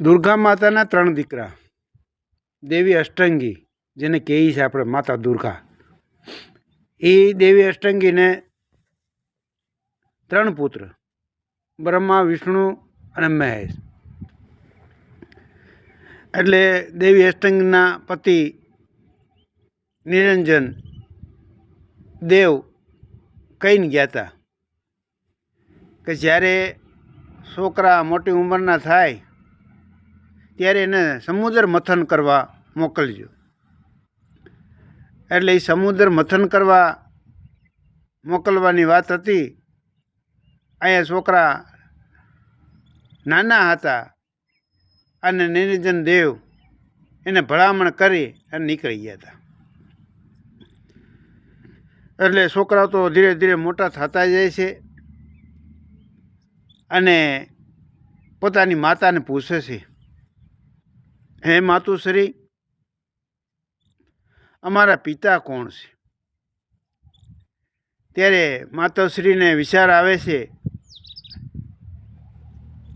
દુર્ગા માતાના ત્રણ દીકરા. દેવી અષ્ટંગી, જેને કહીએ છીએ આપણે માતા દુર્ગા. એ દેવી અષ્ટંગીને ત્રણ પુત્ર, બ્રહ્મા, વિષ્ણુ અને મહેશ. એટલે દેવી અષ્ટંગીના પતિ નિરંજન દેવ કહીને ગયા હતા કે જ્યારે છોકરા મોટી ઉંમરના થાય ત્યારે એને સમુદ્ર મથન કરવા મોકલજો. એટલે એ સમુદ્ર મથન કરવા મોકલવાની વાત હતી. અહીંયા છોકરા નાના હતા અને નિરંજન દેવ એને ભલામણ કરી અને નીકળી ગયા હતા. એટલે છોકરાઓ તો ધીરે ધીરે મોટા થતા જાય છે અને પોતાની માતાને પૂછે છે હે માતુશ્રી, અમારા પિતા કોણ છે? ત્યારે માતાશ્રીને વિચાર આવે છે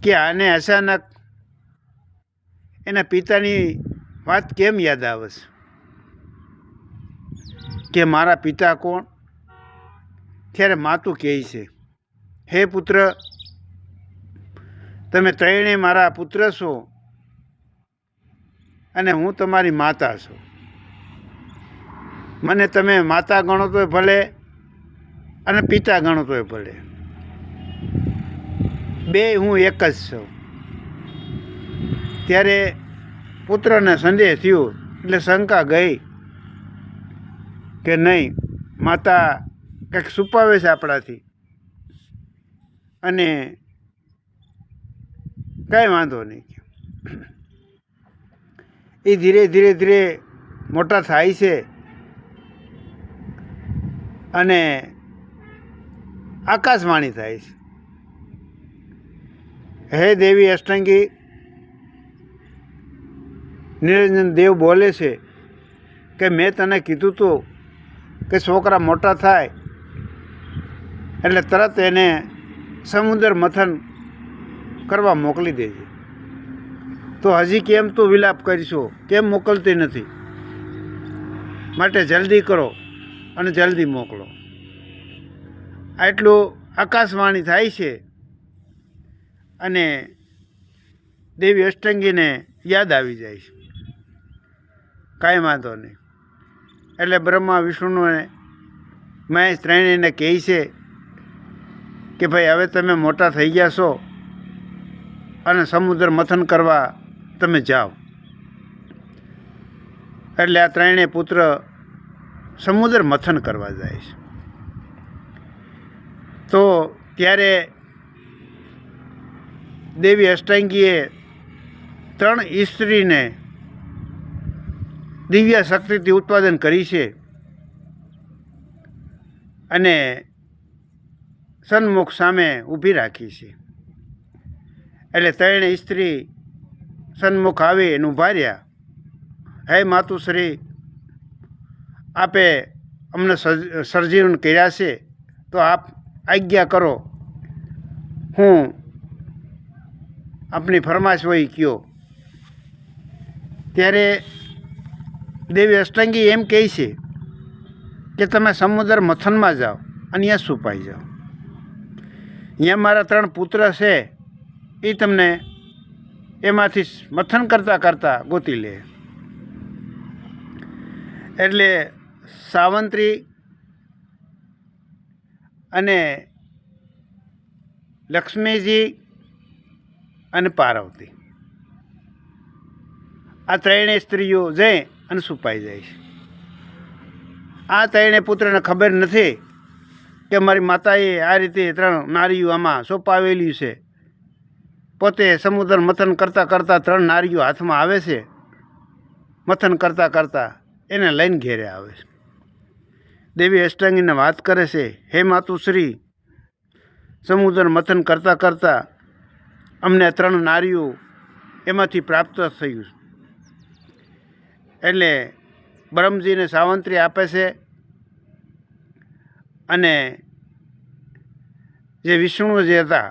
કે આને અચાનક એના પિતાની વાત કેમ યાદ આવે છે? કે મારા પિતા કોણ? ત્યારે માતું કહે છે, હે પુત્ર, તમે ત્રણેય મારા પુત્ર છો. અને હું તમારી માતા છું. મને તમે માતા ગણો તોય ભલે અને પિતા ગણો તોય ભલે. બે હું એક જ છું. ત્યારે પુત્રને સંદેહ થયો, એટલે શંકા ગઈ કે નહીં, માતા કંઈક છુપાવે છે આપણાથી? અને કાંઈ વાંધો નહીં. એ ધીરે ધીરે ધીરે મોટા થાય છે. અને આકાશવાણી થાય છે. હે દેવી અષ્ટંગી, નિરંજન દેવ બોલે છે કે મેં તને કીધું તું કે છોકરા મોટા થાય એટલે તરત એને સમુદ્ર મથન કરવા મોકલી દેજે. તો હજી કેમ તું વિલાપ કરીશો? કેમ મોકલતી નથી? માટે જલ્દી કરો અને જલ્દી મોકલો. આટલું આકાશવાણી થાય છે અને દેવી અષ્ટંગીને યાદ આવી જાય છે. કાંઈ વાંધો નહીં. એટલે બ્રહ્મા, વિષ્ણુને મહેશ, ત્રણેયને કહે છે કે ભાઈ, હવે તમે મોટા થઈ ગયા છો અને સમુદ્ર મથન કરવા તમે જાઓ. એટલે આ ત્રણેય પુત્ર સમુદ્ર મથન કરવા જાય છે. તો ત્યારે દેવી અષ્ટાંગીએ ત્રણ ઈસ્ત્રીને દિવ્ય શક્તિથી ઉત્પાદન કરી છે અને સન્મુખ સામે ઊભી રાખી છે. એટલે ત્રણેય સ્ત્રી સન્મુખ આવી એનું ભાર્યા. હે માતુશ્રી આપે અમને સર્જ- સર્જીવન કર્યા છે, તો આપ આજ્ઞા કરો. હું આપની ફરમાશ હોય કયો ત્યારે દેવી અષ્ટાંગી એમ કહે છે કે તમે સમુદ્ર મથનમાં જાઓ અને અહીંયા સુપાઈ જાઓ. અહીંયા મારા ત્રણ પુત્ર છે એ તમને એમાંથી મથન કરતાં કરતાં ગોતી લે. એટલે સાવંત્રી અને લક્ષ્મીજી અને પાર્વતી. આ ત્રણેય સ્ત્રીઓ જઈ અને સુપાઈ જાય છે. આ ત્રણેય પુત્રને ખબર નથી કે મારી માતાએ આ રીતે ત્રણ નારીઓ આમાં સોંપાવેલી છે. પોતે સમુદ્ર મથન કરતાં કરતાં ત્રણ નારીઓ હાથમાં આવે છે. મથન કરતાં કરતાં એને લઈને ઘેરે આવે છે. દેવી અષ્ટાંગીને વાત કરે છે, હે માતુશ્રી સમુદ્ર મથન કરતાં કરતાં અમને ત્રણ નારીઓ એમાંથી પ્રાપ્ત થયું એટલે બ્રહ્મજીને સાવંત્રી આપે છે અને જે વિષ્ણુ જે હતા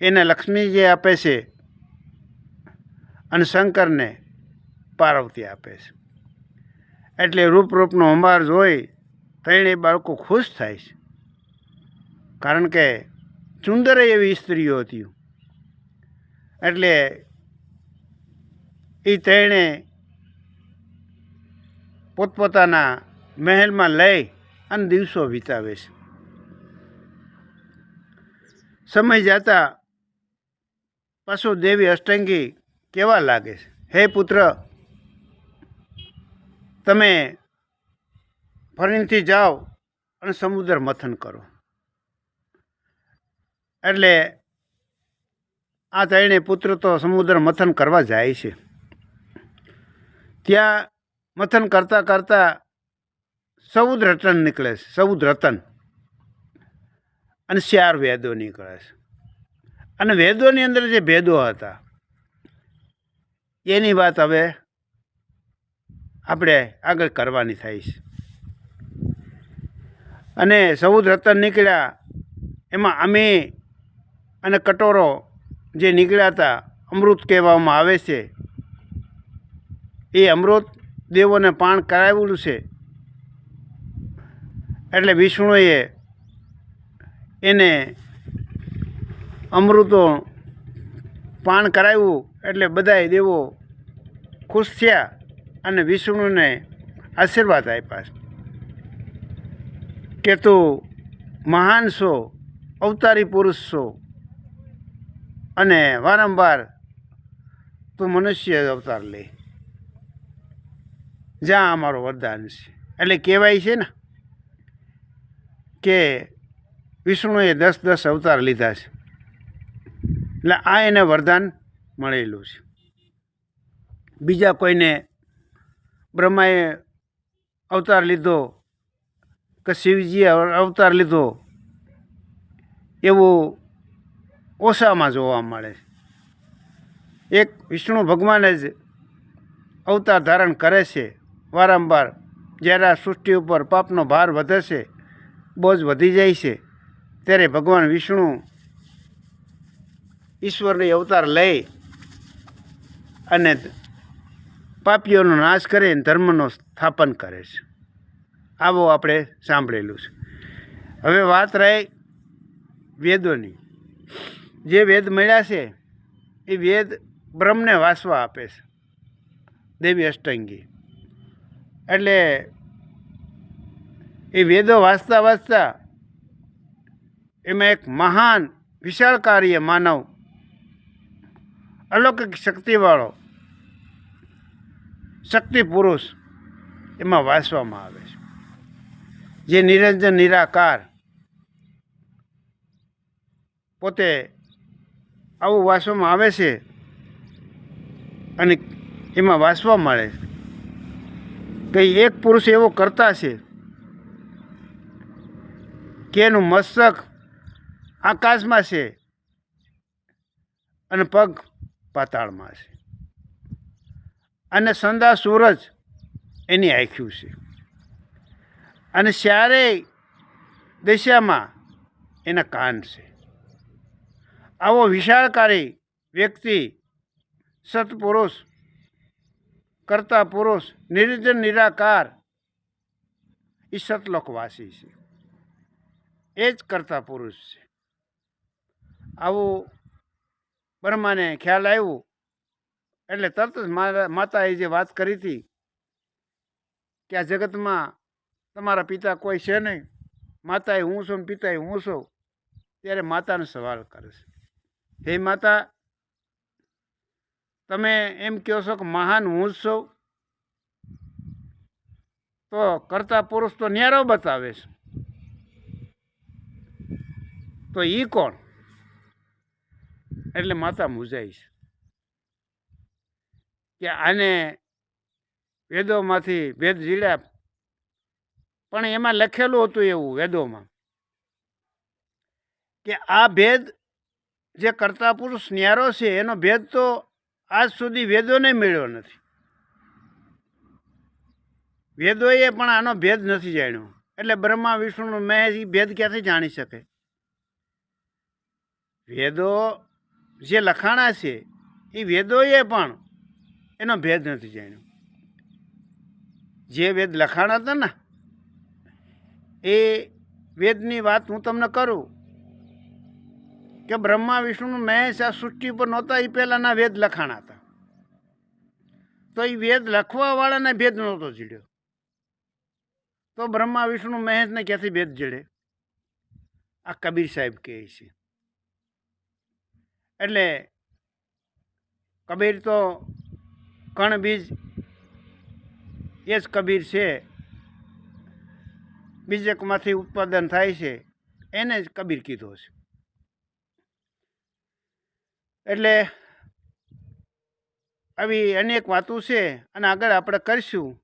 એને લક્ષ્મી જે આપે છે અને શંકરને પાર્વતી આપે છે. એટલે રૂપ રૂપનો અંબાર જોઈ ત્રણેય બાળકો ખુશ થાય છે. કારણ કે સુંદર એવી સ્ત્રીઓ હતી. એટલે એ તેણે પોતપોતાના મહેલમાં લઈ અને દિવસો વિતાવે છે. સમય જતા પાછું દેવી અષ્ટંગી કેવા લાગે છે? હે પુત્ર, તમે ફરીથી જાઓ અને સમુદ્ર મથન કરો. એટલે આ ત્રણે પુત્ર તો સમુદ્ર મથન કરવા જાય છે. ત્યાં મથન કરતાં કરતાં સૌદ રતન નીકળે છે સૌદ રતન અને ચાર વેદો નીકળે છે. અને વેદોની અંદર જે ભેદો હતા, એની વાત હવે આપણે આગળ કરવાની છે. અને સૌદ રતન નીકળ્યા, એમાં અમે અને કટોરો જે નીકળ્યા હતા, અમૃત કહેવામાં આવે છે. એ અમૃત દેવોને પાન કરાવેલું છે. એટલે વિષ્ણુએ એને અમૃતો પાન કરાવ્યું એટલે બધાય દેવો ખુશ થયા અને વિષ્ણુને આશીર્વાદ આપ્યા. કે તું મહાન છો, અવતારી પુરુષ છો અને વારંવાર તું મનુષ્ય અવતાર લે. જ્યાં અમારો વરદાન છે. એટલે કહેવાય છે ને કે વિષ્ણુએ દસ દસ અવતાર લીધા છે. એટલે આ એને વરદાન મળેલું છે. બીજા કોઈને બ્રહ્માએ અવતાર લીધો કે શિવજીએ અવતાર લીધો, એવું ઓછામાં જોવા મળે. છે એક વિષ્ણુ ભગવાન જ અવતાર ધારણ કરે છે. વારંવાર જ્યારે આ સૃષ્ટિ ઉપર પાપનો ભાર વધે છે, બોજ વધી જાય છે, ત્યારે ભગવાન વિષ્ણુ ઈશ્વરની અવતાર લઈ અને પાપીઓનો નાશ કરીને ધર્મનો સ્થાપન કરે છે. આવો આપણે સાંભળેલું છે. હવે વાત રહી વેદોની. જે વેદ મળ્યા છે, એ વેદ બ્રહ્મને વાસવા આપે છે, દેવી અષ્ટંગી. એટલે એ વેદો વાંચતા વાંચતા એમાં એક મહાન વિશાળ કાર્ય માનવ અલૌકિક શક્તિવાળો શક્તિ પુરુષ એમાં વાંચવામાં આવે છે. જે નિરંજન, નિરાકાર પોતે આવું વાંચવામાં આવે છે અને એમાં વાંચવા મળે છે. કે એક પુરુષ એવો કરતા છે કે એનું મસ્તક આકાશમાં છે અને પગ પાતાળમાં છે. અને સંદા સૂરજ એની આંખ્યું છે. અને ચારેય દિશામાં એના કાન છે. આવો વિશાળકારી વ્યક્તિ, સત્પુરુષ, કરતા પુરુષ, નિર્જન નિરાકાર એ સતલોકવાસી છે. એ જ કરતા પુરુષ છે. આવું બ્રહ્માને ખ્યાલ આવ્યું. એટલે તરત જ માતાએ જે વાત કરી હતી કે આ જગતમાં તમારા પિતા કોઈ છે નહીં, માતાએ હું છું પિતાએ હું છું, ત્યારે માતાનો સવાલ કરે છે. હે માતા, તમે એમ કહો છો કે મહાન હું છું? તો કરતા પુરુષ તો ન્યારો બતાવે છે. તો એ કોણ? એટલે માતા મૂંઝાઈ કે આને વેદોમાંથી ભેદ જીડ્યા પણ એમાં લખેલું હતું એવું વેદોમાં. કે આ ભેદ જે કરતા પુરુષ ન્યારો છે, એનો ભેદ તો આજ સુધી વેદોને મળ્યો નથી. વેદોએ પણ આનો ભેદ નથી જાણ્યો. એટલે બ્રહ્મા, વિષ્ણુ, મહેશ એ ભેદ ક્યાંથી જાણી શકે? વેદો જે લખાણા છે, એ વેદોએ પણ એનો ભેદ નથી જાણ્યો. જે વેદ લખાણા હતા ને, એ વેદની વાત હું તમને કરું કે બ્રહ્મા વિષ્ણુ મહેશ આ સૃષ્ટિ પર નહોતા, એ પહેલાંના વેદ લખાણા હતા. તો એ વેદ લખવાવાળાને ભેદ નહોતો જીડ્યો તો બ્રહ્મા વિષ્ણુ મહેશને ક્યાંથી ભેદ જડે આ કબીર સાહેબ કહે છે. એટલે કબીર તો કણ બીજ એ જ કબીર છે. બીજકમાંથી ઉત્પાદન થાય છે. એને જ કબીર કીધો છે. એટલે આવી અનેક વાતો છે અને આગળ આપણે કરીશું.